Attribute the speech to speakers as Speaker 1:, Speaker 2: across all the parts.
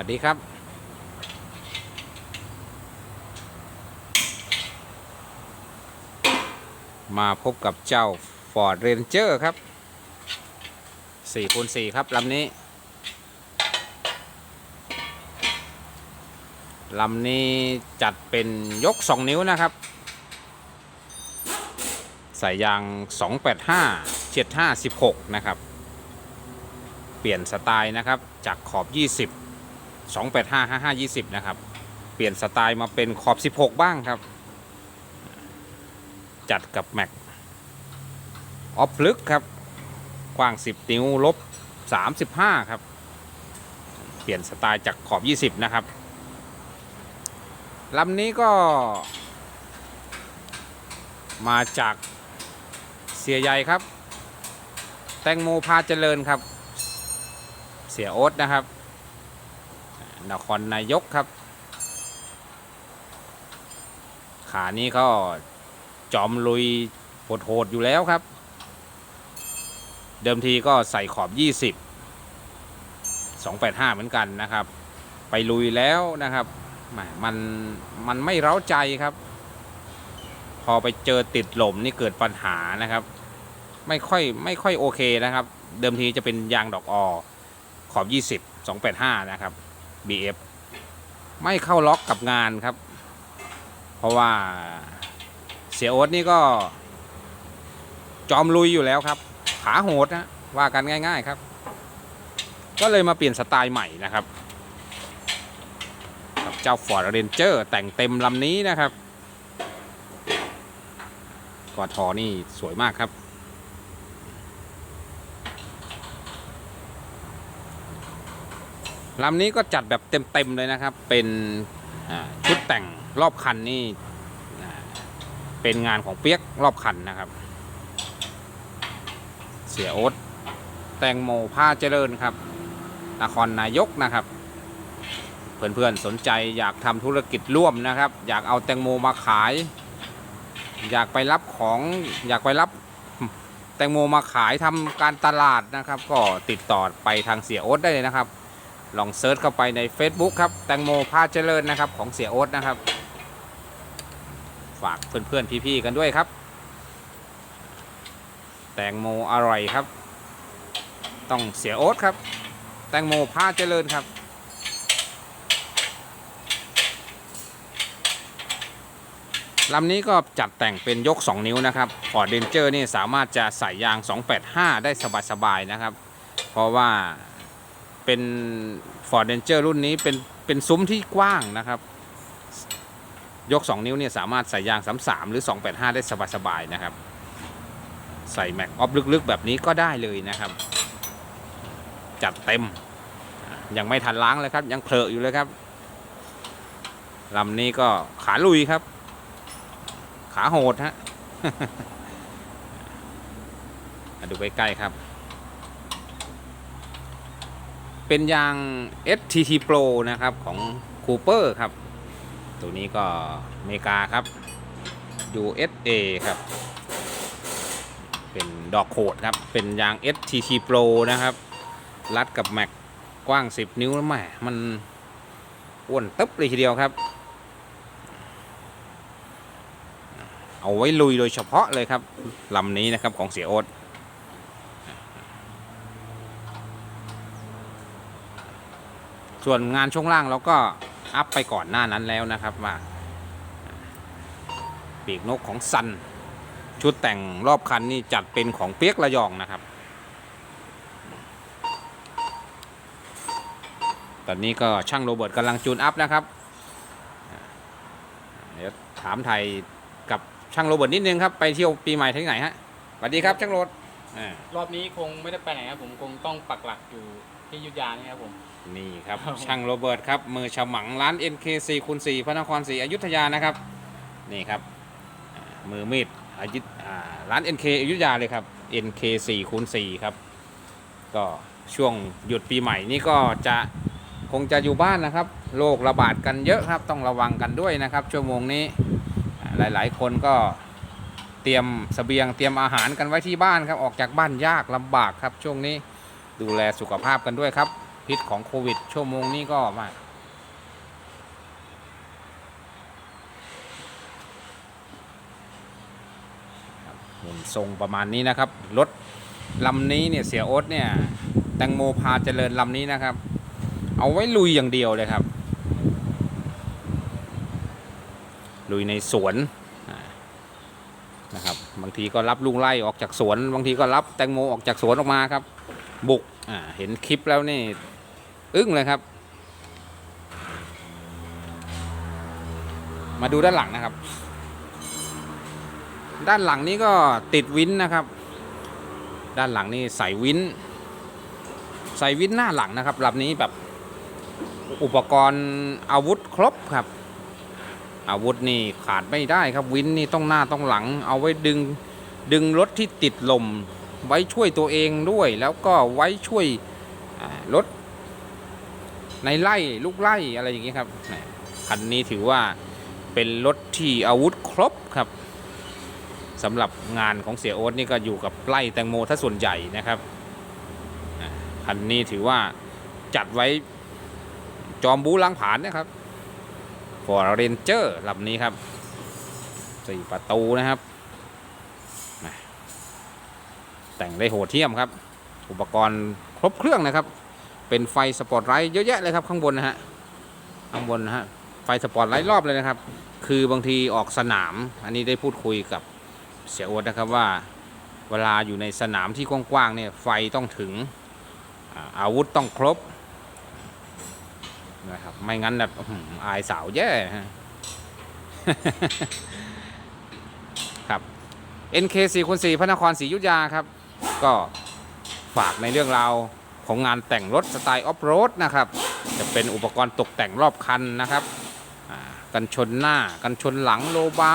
Speaker 1: วัสดีครับมาพบกับเจ้า Ford Ranger ครับ4คูณ4ครับลำนี้ลำนี้จัดเป็นยก 2 นิ้วนะครับ ใส่ยาง 285 75 16 นะครับ เปลี่ยนสไตล์นะครับ จากขอบ 20 285 55 20 นะครับ เปลี่ยนสไตล์มาเป็นขอบ 16 บ้างครับ จัดกับแม็กออฟลึกครับ กว้าง 10 นิ้วลบ 35 ครับ เปลี่ยนสไตล์จากขอบ 20 นะครับลำนี้ก็ มาจากเสียใหญ่ครับ แตงโมพาเจริญครับ เสียโอ๊ตนะครับ นครนายกครับ ขานี้ก็จอมลุยโหดๆอยู่แล้วครับ เดิมทีก็ใส่ขอบ 20 285 เหมือนกันนะครับ ไปลุยแล้วนะครับมันมันไม่เร้าใจครับ พอไปเจอติดหล่มนี่เกิดปัญหานะครับ ไม่ค่อยไม่ค่อยโอเคนะครับ เดิมทีจะเป็นยางดอกอขอบ 20 285 นะครับ BF ไม่เข้าล็อกกับงานครับ เพราะว่าเสียโอ๊ตนี่ก็ จอมลุยอยู่แล้วครับ ขาโหดนะว่ากันง่าย ๆครับ ก็เลยมาเปลี่ยนสไตล์ใหม่นะครับกับเจ้า Ford Ranger แต่งเต็มลำนี้นะครับกอทอนี่สวยมากครับ ลำนี้ก็จัดแบบเต็มๆเลยนะครับ เป็นชุดแต่งรอบคันนี่เป็นงานของเปียกรอบคันนะครับ เสียโอ๊ตแตงโมผ้าเจริญครับนครนายกนะครับ เพื่อนๆสนใจอยากทำธุรกิจร่วมนะครับ อยากเอาแตงโมมาขาย อยากไปรับของอยากไปรับแตงโมมาขายทำการตลาดนะครับ ก็ติดต่อไปทางเสียโอ๊ตได้เลยนะครับ ลองเซิร์ชเข้าไปใน Facebook ครับ แตงโมพาเจริญนะครับ ของเสียโอ๊ตนะครับ ฝากเพื่อนๆพี่ๆกันด้วยครับ แตงโมอร่อยครับ ต้องเสียโอ๊ตครับ แตงโมพาเจริญครับ ลำนี้ก็จัดแต่งเป็นยก 2 นิ้วนะครับ Ford Ranger นี่สามารถจะใส่ยาง 285 ได้สบายๆนะครับ เพราะว่า เป็น Ford Ranger รุ่นนี้เป็นเป็นซุ้มที่กว้างนะครับ ยก 2 นิ้วเนี่ยสามารถใส่ยาง 33 หรือ 285 ได้สบายๆนะครับ ใส่แม็กออฟลึกๆ แบบนี้ก็ได้เลยนะครับ จัดเต็ม ยังไม่ทันล้างเลยครับ ยังเพลออยู่เลยครับลำนี้ก็ขาลุยครับ ขาโหดฮะมาดูใกล้ๆครับ เป็นยาง STT Pro นะครับของ Cooper ครับ ตัวนี้ก็อเมริกาครับ USA ครับ เป็นดอกโขดครับ เป็นยาง STT Pro นะครับ รัดกับแม็กกว้าง 10 นิ้วแล้วแหมมันอ้วนตึ๊บเลยทีเดียวครับ เอาไว้ลุยโดยเฉพาะเลยครับลำนี้นะครับของเสียโอ๊ต ส่วนงานช่วงล่างเราก็อัพไปก่อนหน้านั้นแล้วนะครับว่าปีกนกของซัน ชุดแต่งรอบคันนี่จัดเป็นของเปียกระยองนะครับ ตอนนี้ก็ช่างโรเบิร์ตกำลังจูนอัพนะครับ เดี๋ยวถามไทยกับช่างโรเบิร์ตนิดนึงครับ ไปเที่ยวปีใหม่ที่ไหนฮะสวัสดีครับช่างโรด
Speaker 2: รอบนี้คงไม่ได้ไปไหนครับผมคงต้องปักหลักอยู่ที่ยุธยานี่ครับผม
Speaker 1: นี่ครับ
Speaker 2: ครับ
Speaker 1: ช่างโรเบิร์ตครับมือฉมังร้าน NK4 คูณ4พระนครศรีอยุธยานะครับนี่ครับอ่ามือมีดอายุอ่าร้าน NK อยุธยาเลยครับ NK4 คูณ4ครับก็ช่วงหยุดปีใหม่นี่ก็จะคงจะอยู่บ้านนะครับโรคระบาดกันเยอะครับต้องระวังกันด้วยนะครับ ชั่วโมงนี้อ่าหลายๆ คนก็ เตรียมเสบียงเตรียมอาหารกันไว้ที่บ้านครับ ออกจากบ้านยากลำบากครับ ช่วงนี้ดูแลสุขภาพกันด้วยครับ พิษของโควิด ชั่วโมงนี้ก็มาหุ่นทรงประมาณนี้นะครับ รถลำนี้เนี่ยเสียโอ๊ตเนี่ย แตงโมพาเจริญลำนี้นะครับ เอาไว้ลุยอย่างเดียวเลยครับ ลุยในสวนนะครับ บางทีก็รับลุงไล่ออกจากสวน บางทีก็รับแตงโมออกจากสวนออกมาครับ บุกเห็นคลิปแล้วนี่ อึ้งเลยครับ มาดูด้านหลังนะครับ ด้านหลังนี้ก็ติดวินนะครับ ด้านหลังนี่ใส่วิน ใส่วินหน้าหลังนะครับลำนี้แบบอุปกรณ์อาวุธครบครับ อาวุธนี่ขาดไม่ได้ครับวินนี่ต้องหน้าต้องหลัง เอาไว้ดึงดึงรถที่ติดลม ไว้ช่วยตัวเองด้วย แล้วก็ไว้ช่วยรถ ในไล่ลูกไล่อะไรอย่างนี้ครับคันนี้ถือว่าเป็นรถที่อาวุธครบครับสำหรับงานของเสียโอ๊ตนี่ก็อยู่กับไล่แตงโมถ้าส่วนใหญ่นะครับคันนี้ถือว่าจัดไว้จอมบูล้างผาญนะครับฟอร์เรนเจอร์ลำนี้ครับสี่ประตูนะครับ แต่งได้โหดเทียมครับ อุปกรณ์ครบเครื่องนะครับ เป็นไฟสปอตไลท์เยอะแยะเลยครับข้างบนนะฮะข้างบนนะฮะไฟสปอตไลท์รอบเลยนะครับ คือบางทีออกสนาม อันนี้ได้พูดคุยกับเสียอ๊ตนะครับว่าเวลาอยู่ในสนามที่กว้างๆเนี่ยไฟต้องถึงอาวุธต้องครบนะครับไม่งั้นแบบอื้อหืออายสาวแย่ฮะครับ NK 4 คูณ4พระนครศรีอยุธยาครับ ก็ฝากในเรื่องราว ของงานแต่งรถสไตล์ออฟโรดนะครับ จะเป็นอุปกรณ์ตกแต่งรอบคันนะครับกันชนหน้า กันชนหลังโลบา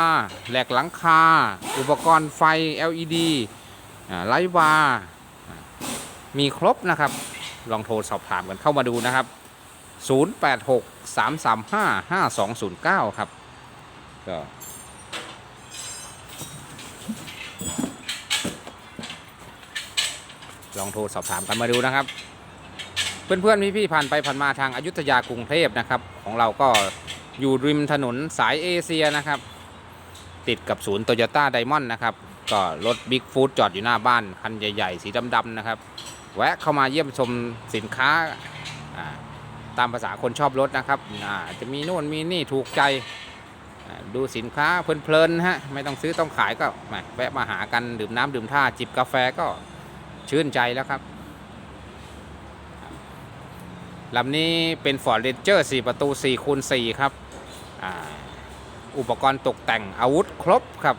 Speaker 1: แหลกหลังคา อุปกรณ์ไฟ LED ไลท์บาร์อ่ามีครบนะครับ ลองโทรสอบถามกันเข้ามาดูนะครับ 086 335 5209 ครับก็ ลองโทรสอบถามกันมาดูนะครับ เพื่อนๆพี่ๆผ่านไปผ่านมาทางอายุทยากรุงเทพนะครับ ของเราก็อยู่ริมถนนสายเอเชียนะครับ ติดกับศูนย์โตโยต้าไดมอนด์นะครับ ก็รถบิ๊กฟู t จอดอยู่หน้าบ้าน คันใหญ่ ๆ สีดำๆนะครับ แวะเข้ามาเยี่ยมชมสินค้าตามภาษาคนชอบรถนะครับจะมีโน่นมีนี่ถูกใจดูสินค้าเพลินๆฮะไม่ต้องซื้อต้องขายก็แวะมาหากันดื่มน้ำดื่มท่าจิบกาแฟก็ ชื่นใจแล้วครับลำนี้เป็น Ford Ranger 4 ประตู4คูณ4ครับออุปกรณ์ตกแต่งอาวุธครบครับ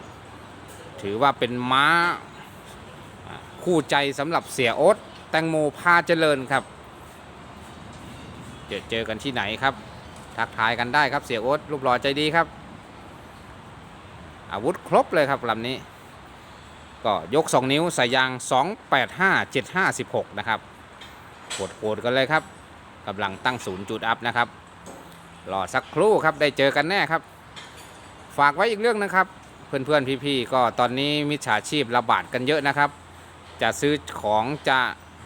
Speaker 1: ถือว่าเป็นม้าอ่าคู่ใจสำหรับเสียโอ๊ตแตงโมพาเจริญครับเจอเจอกันที่ไหนครับ ทักทายกันได้ครับเสียโอ๊ตรูปหล่อใจดีครับ อาวุธครบเลยครับลำนี้ ก็ยก 2 นิ้ว ใส่ยาง 285756 นะครับโหดๆกันเลยครับกำลังตั้งศูนย์จุดอัพนะครับรอสักครู่ครับได้เจอกันแน่ครับ ฝากไว้อีกเรื่องนะครับ เพื่อนๆพี่ๆก็ตอนนี้มิจฉาชีพระบาดกันเยอะนะครับ จะซื้อของจะ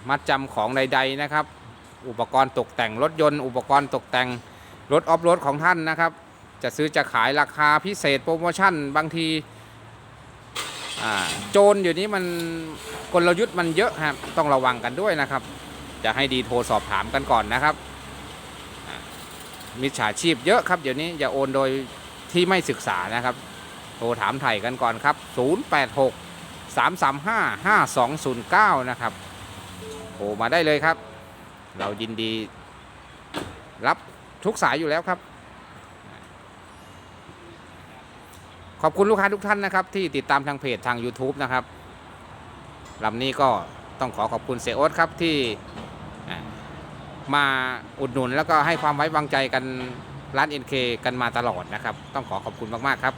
Speaker 1: มัดจำของใด ๆนะครับ อุปกรณ์ตกแต่งรถยนต์ อุปกรณ์ตกแต่งรถออฟโรดของท่านนะครับ จะซื้อจะขายราคาพิเศษโปรโมชั่นบางที โจรอยู่นี้มันกลยุทธ์มันเยอะครับต้องระวังกันด้วยนะครับ จะให้ดีโทรสอบถามกันก่อนนะครับมิจฉาชีพเยอะครับเดี๋ยวนี้อย่าโอนโดยที่ไม่ศึกษานะครับ โทรถามไถ่กันก่อนครับ 086 335 5209 นะครับโทรมาได้เลยครับ เรายินดีรับทุกสายอยู่แล้วครับ ขอบคุณลูกค้าทุกท่านนะครับ ที่ติดตามทางเพจทาง YouTube นะครับลำนี้ก็ต้องขอขอบคุณเสียโอ๊ตครับที่มาอุดหนุนแล้วก็ให้ความไว้วางใจกันร้าน NK กันมาตลอดนะครับ ต้องขอขอบคุณมาก ๆ ครับ